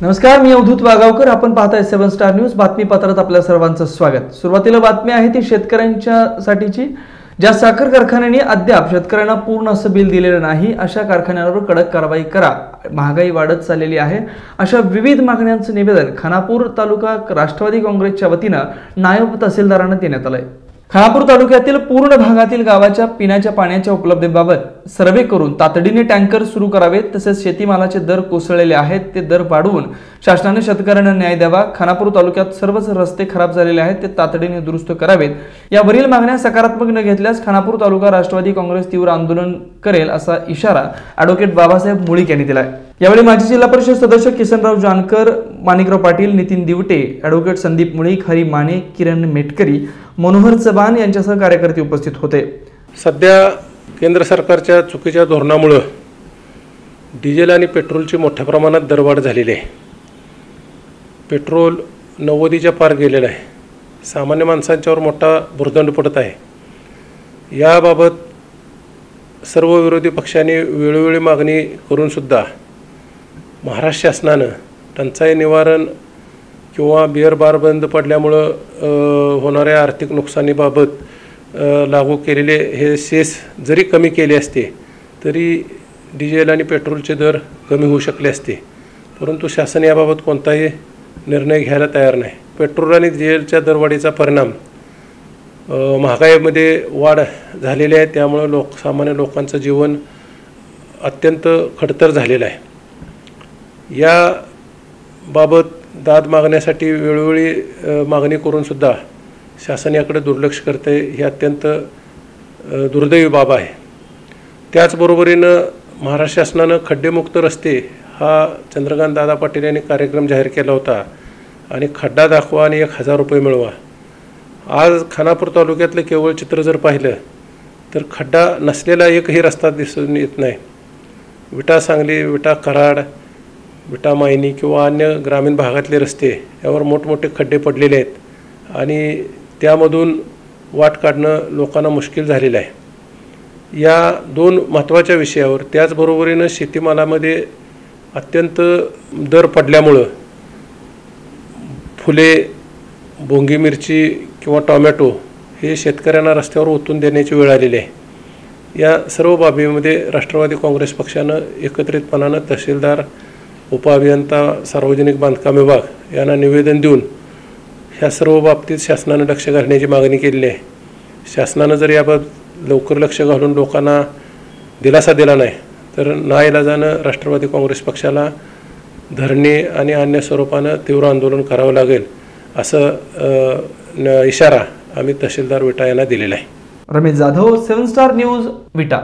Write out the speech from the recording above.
नमस्कार मी अवधूत वागावकर आपण पाहताय सेव्हन स्टार न्यूज. बातमीपत्रात आपल्या सर्वांचं स्वागत. सुरुवातीला बातमी आहे ती शेतकऱ्यांच्या साठीची ज्या साखर कारखान्यांनी अद्याप शेतकऱ्यांना पूर्ण असं बिल दिलेलं नाही अशा कारखान्यांवर कडक कारवाई करा. महागाई वाढत चाललेली आहे. अशा विविध मागण्यांचं निवेदन खानापूर तालुका राष्ट्रवादी काँग्रेसच्या वतीनं नायब तहसीलदारांना देण्यात आलंय. खानापूर तालुक्यातील पूर्ण भागातील गावाच्या पिण्याच्या पाण्याच्या उपलब्धतेबाबत सर्वे करून तातडीने टँकर सुरू करावेत तसेच शेतीमालाचे दर कोसळलेले आहेत ते दर वाढवून शासनाने शेतकऱ्यांना न्याय द्यावा. खानापूर तालुक्यात सर्वच रस्ते खराब झालेले आहेत ते तातडीने दुरुस्त करावेत. यावरील मागण्या सकारात्मक न घेतल्यास खानापूर तालुका राष्ट्रवादी काँग्रेस तीव्र आंदोलन करेल असा इशारा ॲडव्होकेट बाबासाहेब मुळीक यांनी दिला आहे यावेळी माजी जिल्हा परिषद सदस्य किसनराव जानकर माणिकराव पाटील नितीन दिवटे ॲडव्होकेट संदीप मुळीक हरी माने किरण मेटकरी मनोहर चव्हाण यांच्यासह कार्यकर्ते उपस्थित होते. सध्या केंद्र सरकारच्या चुकीच्या धोरणामुळं डिझेल आणि पेट्रोलची मोठ्या प्रमाणात दरवाढ झालेली आहे. पेट्रोल नव्वदीच्या पार गेलेलं आहे. सामान्य माणसांच्यावर मोठा भुर्दंड पडत आहे. याबाबत सर्व विरोधी पक्षांनी वेळोवेळी मागणी करूनसुद्धा महाराष्ट्र शासनानं टंचाई निवारण किंवा बिअर बार बंद पडल्यामुळं होणाऱ्या आर्थिक नुकसानीबाबत लागू केलेले हे सेस जरी कमी केले असते तरी डिझेल आणि पेट्रोलचे दर कमी होऊ शकले असते. परंतु शासन याबाबत कोणताही निर्णय घ्यायला तयार नाही. पेट्रोल आणि डिझेलच्या दरवाढीचा परिणाम महागाईमध्ये वाढ झालेली आहे. त्यामुळं लोक सामान्य लोकांचं जीवन अत्यंत खडतर झालेलं आहे. याबाबत दाद मागण्यासाठी वेळोवेळी मागणी करूनसुद्धा शासन याकडे दुर्लक्ष करते ही अत्यंत दुर्दैवी बाब आहे. त्याचबरोबरीनं महाराष्ट्र शासनानं खड्डेमुक्त रस्ते हा चंद्रकांत दादा पाटील यांनी कार्यक्रम जाहीर केला होता. आणि खड्डा दाखवा आणि एक हजार रुपये मिळवा. आज खानापूर तालुक्यातलं केवळ चित्र जर पाहिलं तर खड्डा नसलेला एकही रस्ता दिसून येत नाही. विटा सांगली विटा कराड विटामायनी किंवा अन्य ग्रामीण भागातले रस्ते यावर मोठमोठे खड्डे पडलेले आहेत. आणि त्यामधून वाट काढणं लोकांना मुश्किल झालेलं आहे. या दोन महत्त्वाच्या विषयावर त्याचबरोबरीनं शेतीमालामध्ये अत्यंत दर पडल्यामुळं फुले भोंगी मिरची किंवा टॉमॅटो हे शेतकऱ्यांना रस्त्यावर ओतून देण्याची वेळ आलेली आहे. या सर्व बाबीमध्ये राष्ट्रवादी काँग्रेस पक्षानं एकत्रितपणानं तहसीलदार उपअभियंता सार्वजनिक बांधकाम विभाग यांना निवेदन देऊन ह्या सर्व बाबतीत शासनानं लक्ष घालण्याची मागणी केलेली आहे. शासनानं जर याबाबत लवकर लक्ष घालून लोकांना दिलासा दिला नाही तर नाईलाजानं राष्ट्रवादी काँग्रेस पक्षाला धरणे आणि अन्य स्वरूपानं तीव्र आंदोलन करावं लागेल असं न- इशारा आम्ही तहसीलदार विटा यांना दिलेला आहे. Ramesh Jadhav seven star news Vita.